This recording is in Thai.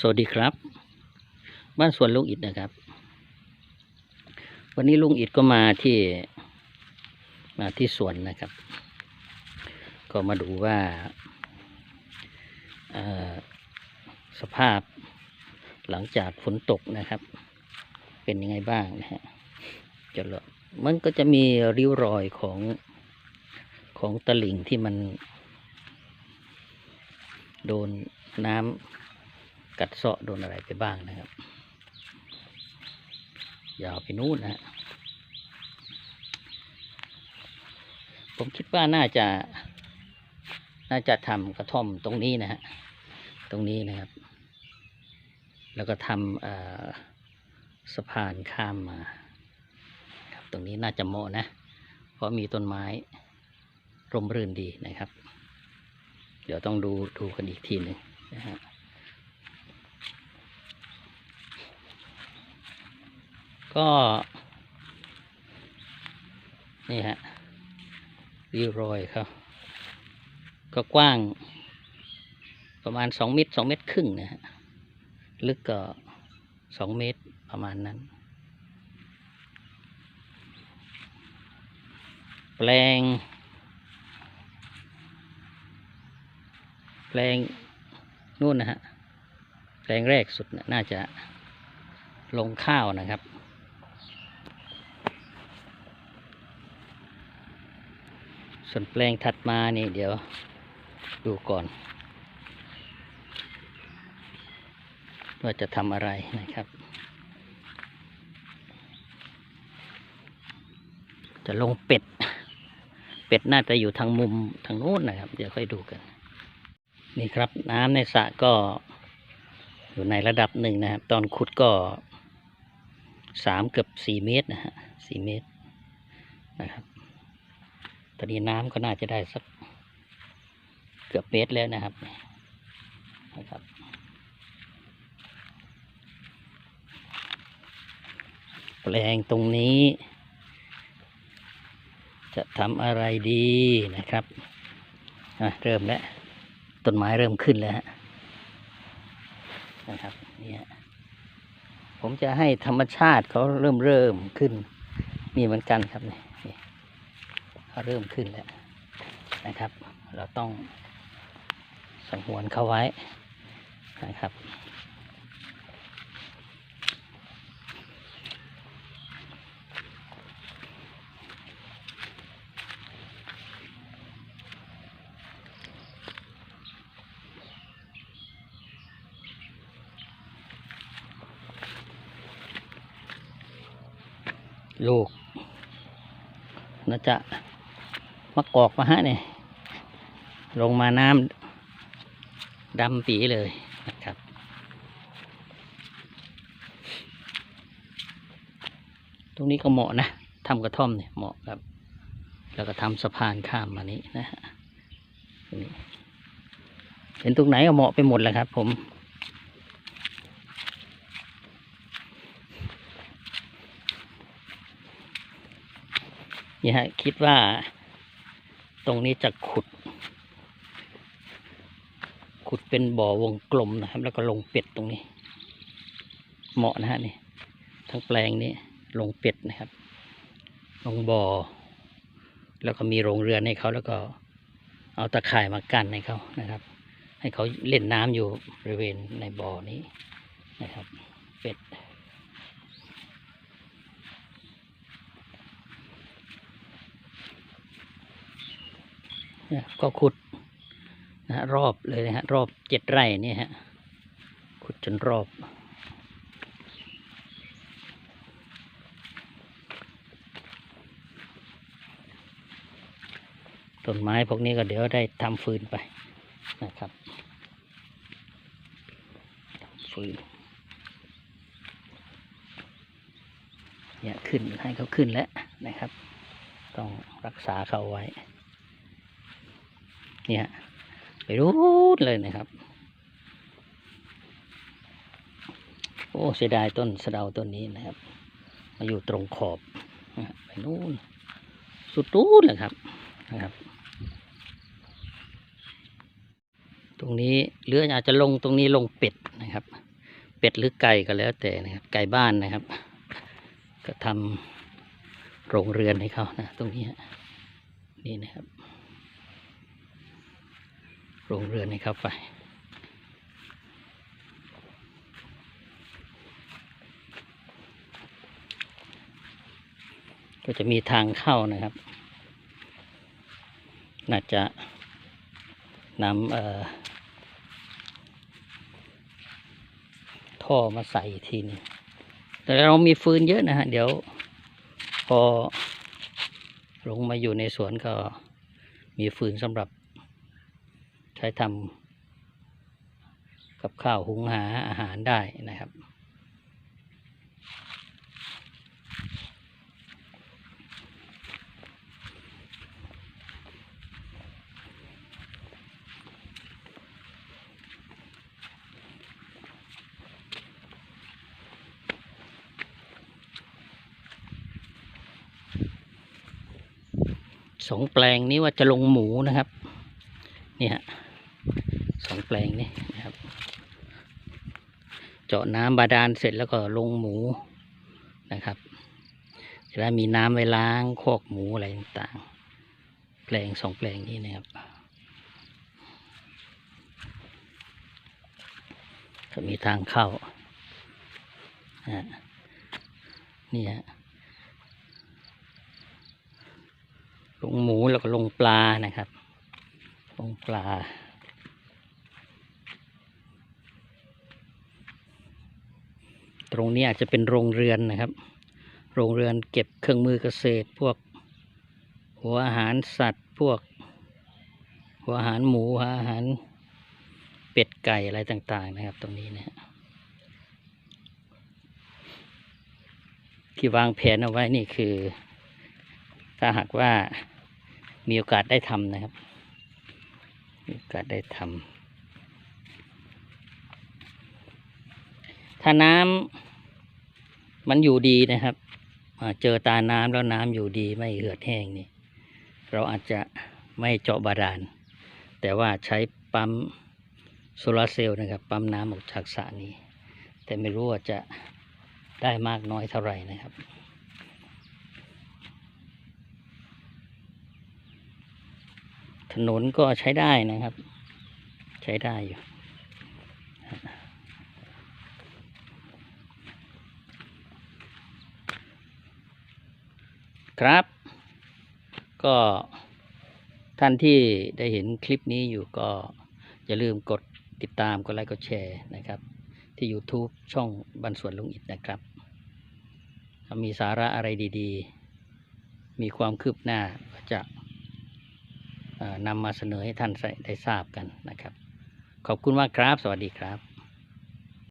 สวัสดีครับ บ้านสวนลุงอิดนะครับ วันนี้ลุงอิดก็มาที่มาที่สวนนะครับ ก็มาดูว่าสภาพหลังจากฝนตกนะครับ เป็นยังไงบ้างนะฮะจะเลอะมันก็จะมีริ้วรอยของของตะลิ่งที่มัน โดนน้ำ กัดเซาะโดนอะไรไปบ้างนะครับ ยาวไปนู่นนะฮะผมคิดว่าน่าจะ น่าจะทำกระท่อมตรงนี้นะฮะ ตรงนี้นะครับ แล้วก็ทำสะพานข้ามมา ครับตรงนี้น่าจะเหมาะนะ เพราะมีต้นไม้ร่มรื่นดีนะครับ เดี๋ยวต้องดูดูกันอีกทีหนึ่งนะฮะ ก็ นี่ฮะริ้วรอยเขาก็กว้าง ประมาณสองเมตรสองเมตรครึ่งนะฮะ ลึกก็สองเมตรประมาณนั้น แปลง แปลงนู่นนะฮะ แปลงแรกสุดน่าจะลงข้าวนะครับ ส่วนแปลงถัดมานี่เดี๋ยวดูก่อน ว่าจะทำอะไรนะครับ จะลงเป็ด เป็ดน่าจะอยู่ทางมุมทางโน้นนะครับ เดี๋ยวค่อยดูกัน นี่ครับน้ำในสระก็อยู่ในระดับหนึ่งนะครับ ตอนขุดก็สามเกือบสี่เมตรนะฮะสี่เมตรนะครับ อนนี้น้ำก็น่าจะได้สักเกือบเมตรแล้วนะครับนะครับแปลงตรงนี้ จะทำอะไรดีนะครับเริ่มแล้ว ต้นไม้เริ่มขึ้นแล้วนะครับเนี่ยผมจะให้ธรรมชาติเขาเริ่มเริ่มขึ้นนี่เหมือนกันครับนี่นี่เขา เริ่มขึ้นแล้วนะครับ เราต้องสังหวนเขาไว้นะครับ ลูกน่าจะ มะกอกมาฮะเนี่ยลงมาน้ำดำปีเลยนะครับ ตรงนี้ก็เหมาะนะทำกระท่อมเนี่ยเหมาะครับ แล้วก็ทำสะพานข้ามมานี้นะฮะเห็นตรงไหนก็เหมาะไปหมดแหละครับ ผมเนี่ยฮะคิดว่า ตรงนี้จะขุด ขุดเป็นบ่อวงกลมนะครับ แล้วก็ลงเป็ดตรงนี้ เหมาะนะฮะนี่ทั้งแปลงนี้ลงเป็ดนะครับ ลงบ่อ แล้วก็มีโรงเรือนให้เขาแล้วก็เอาตะข่ายมากั้นให้เขานะครับ ให้เขาเล่นน้ำอยู่บริเวณในบ่อนี้นะครับ เป็ด เนี่ย ก็ขุดนะฮะรอบเลยนะฮะรอบเจ็ดไร่นี่ฮะขุดจนรอบ ต้นไม้พวกนี้ก็เดี๋ยวได้ทำฟืนไปนะครับฟืนเนี่ยขึ้นให้เขาขึ้นแล้วนะครับ ต้องรักษาเขาไว้ เนี่ยไปรูดเลยนะครับ โอ้เสียดายต้นสะเดาต้นนี้นะครับ มาอยู่ตรงขอบนะฮะไปนู่นสุดนู้เลยครับนะครับ ตรงนี้หรืออาจจะลงตรงนี้ลงเป็ดนะครับ เป็ดหรือไก่ก็แล้วแต่นะครับไก่บ้านนะครับ ก็ทำโรงเรือนให้เขานะตรงนี้นี่นะครับ โรงเรือนให้เขาไปก็จะมีทางเข้านะครับ น่าจะนำท่อมาใส่ทีนึงแต่เรามีฟืนเยอะนะฮะ เดี๋ยว พอลงมาอยู่ในสวนก็มีฟืนสำหรับ ช้ทำกับข้าวหุงหาอาหารได้นะครับ สองแปลงนี้ว่าจะลงหมูนะครับนี่ฮ สองแปลงนี้นะครับ เจาะน้ำบาดาลเสร็จแล้วก็ลงหมูนะครับจะได้มีน้ำไว้ล้างคอกหมูอะไรต่างๆ แปลงสองแปลงนี้นะครับก็มีทางเข้าอ่านี่ฮะลงหมูแล้วก็ลงปลานะครับ ลงปลา ตรงนี้อาจจะเป็นโรงเรือนนะครับ โรงเรือนเก็บเครื่องมือเกษตร พวก หัวอาหารสัตว์ พวก หัวอาหารหมูหัวอาหารเป็ดไก่อะไรต่าง ๆ นะครับ ตรงนี้นะฮะที่วางแผนเอาไว้นี่คือ ถ้าหากว่ามีโอกาสได้ทำนะครับ มีโอกาสได้ทำถ้าน้ำ มันอยู่ดีนะครับเจอตาน้ำแล้วน้ำอยู่ดีไม่เหือดแห้งนี่ เราอาจจะไม่เจาะบาดาล แต่ว่าใช้ปั๊มโซลาร์เซลล์นะครับ ปั๊มน้ำออกจากสระนี้ แต่ไม่รู้ว่าจะได้มากน้อยเท่าไหร่นะครับถนนก็ใช้ได้นะครับ ใช้ได้อยู่ ครับ ก็ท่านที่ได้เห็นคลิปนี้อยู่ก็อย่าลืมกดติดตามกดไลค์กดแชร์นะครับ ที่ YouTube ช่องบันสวนลุงอิดนะครับถ้ามีสาระอะไรดีๆ มีความคืบหน้าก็จะนำมาเสนอให้ท่านได้ทราบกันนะครับ ขอบคุณมากครับ สวัสดีครับ